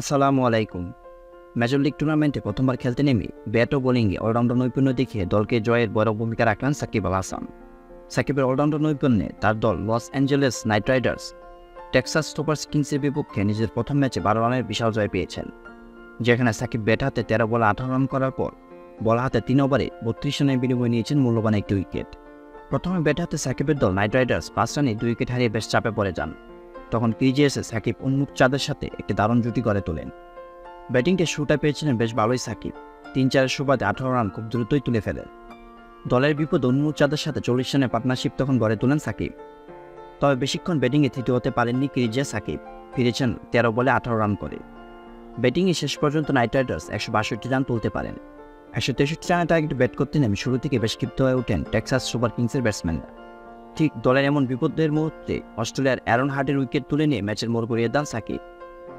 আসসালামু আলাইকুম। Major league টুর্নামেন্টে প্রথমবার খেলতে নেমে ব্যাট ও বোলিংয়ে অলরাউন্ডার নৈপুণ্য দেখিয়ে দলকে জয়ের বড় ভূমিকা রাখলেন সাকিব আল হাসান। সাকিবের অলরাউন্ডার নৈপুণ্যে তার দল Los Angeles Knight Riders, Texas super কিংসের বিপক্ষে নিজের প্রথম ম্যাচে বারো রানের বিশাল জয় পেয়েছেন, যেখানে সাকিব ব্যাট হাতে তেরো বলে আঠারো রান করার পর বল হাতে তিন ওভারে বত্রিশ রানের বিনিময়ে নিয়েছেন মূল্যবান একটি উইকেট। প্রথমে ব্যাট হাতে সাকিবের দল নাইট রাইডার্স পাঁচ রানে দুই উইকেট হারিয়ে বেশ চাপে পড়ে যান। তখন ক্রিজে এসে সাকিব উন্মুক চাঁদের সাথে একটি দারুণ জুটি করে তোলেন। ব্যাটিংকে শুটা পেয়েছিলেন বেশ ভালোই সাকিব। তিন চারের সুবাদে আঠারো রান খুব দ্রুতই তুলে ফেলেন। দলের বিপদ উন্মুক চাঁদের সাথে চল্লিশ রানের পার্টনারশিপ তখন গড়ে তোলেন সাকিব। তবে বেশিক্ষণ ব্যাটিংয়ে তৃতীয় হতে পারেননি ক্রিজে সাকিব। ফিরেছেন তেরো বলে আঠারো রান করে। ব্যাটিংয়ে শেষ পর্যন্ত নাইট রাইডার্স একশো বাষট্টি রান তুলতে পারেন। একশো তেষট্টি রানে টার্গেট ব্যাট করতে নেমে শুরু থেকে বেশ ক্ষিপ্ত হয়ে ওঠেন টেক্সাস সুপার কিংসের ব্যাটসম্যানরা। ঠিক দলের এমন বিপদের মুহূর্তে অস্ট্রেলিয়ার অ্যারন হার্টের উইকেট তুলে নিয়ে ম্যাচের মোড় করিয়ে দেন সাকিব।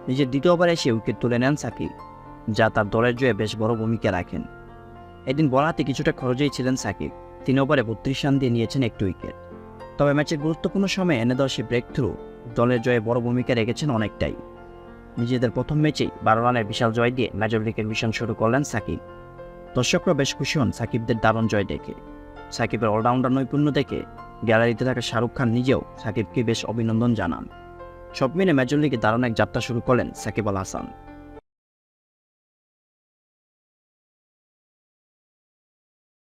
নিজের দ্বিতীয় ওভারে এসে উইকেট তুলে নেন সাকিব, যা তার দলের জয়ে বেশ বড় ভূমিকা রাখেন। এদিন বলাতে কিছুটা খরচেই ছিলেন সাকিব, তিন ওভারে বত্রিশ রান দিয়ে নিয়েছেন একটি উইকেট। তবে ম্যাচের গুরুত্বপূর্ণ সময়ে এনে দেওয়া সে ব্রেক থ্রু দলের জয়ে বড় ভূমিকা রেখেছেন অনেকটাই। নিজেদের প্রথম ম্যাচেই বারো রানের বিশাল জয় দিয়ে মেজর লিগের মিশন শুরু করলেন সাকিব। দর্শকরা বেশ খুশি হন সাকিবদের দারুণ জয় দেখে। সাকিবের অলরাউন্ডার নৈপুণ্য দেখে গ্যালারিতে থাকা শাহরুখ খান নিজেও সাকিবকে বেশ অভিনন্দন জানান। সব মিলে মেজর লিগে দারুণ এক যাত্রা শুরু করেন সাকিব আল হাসান।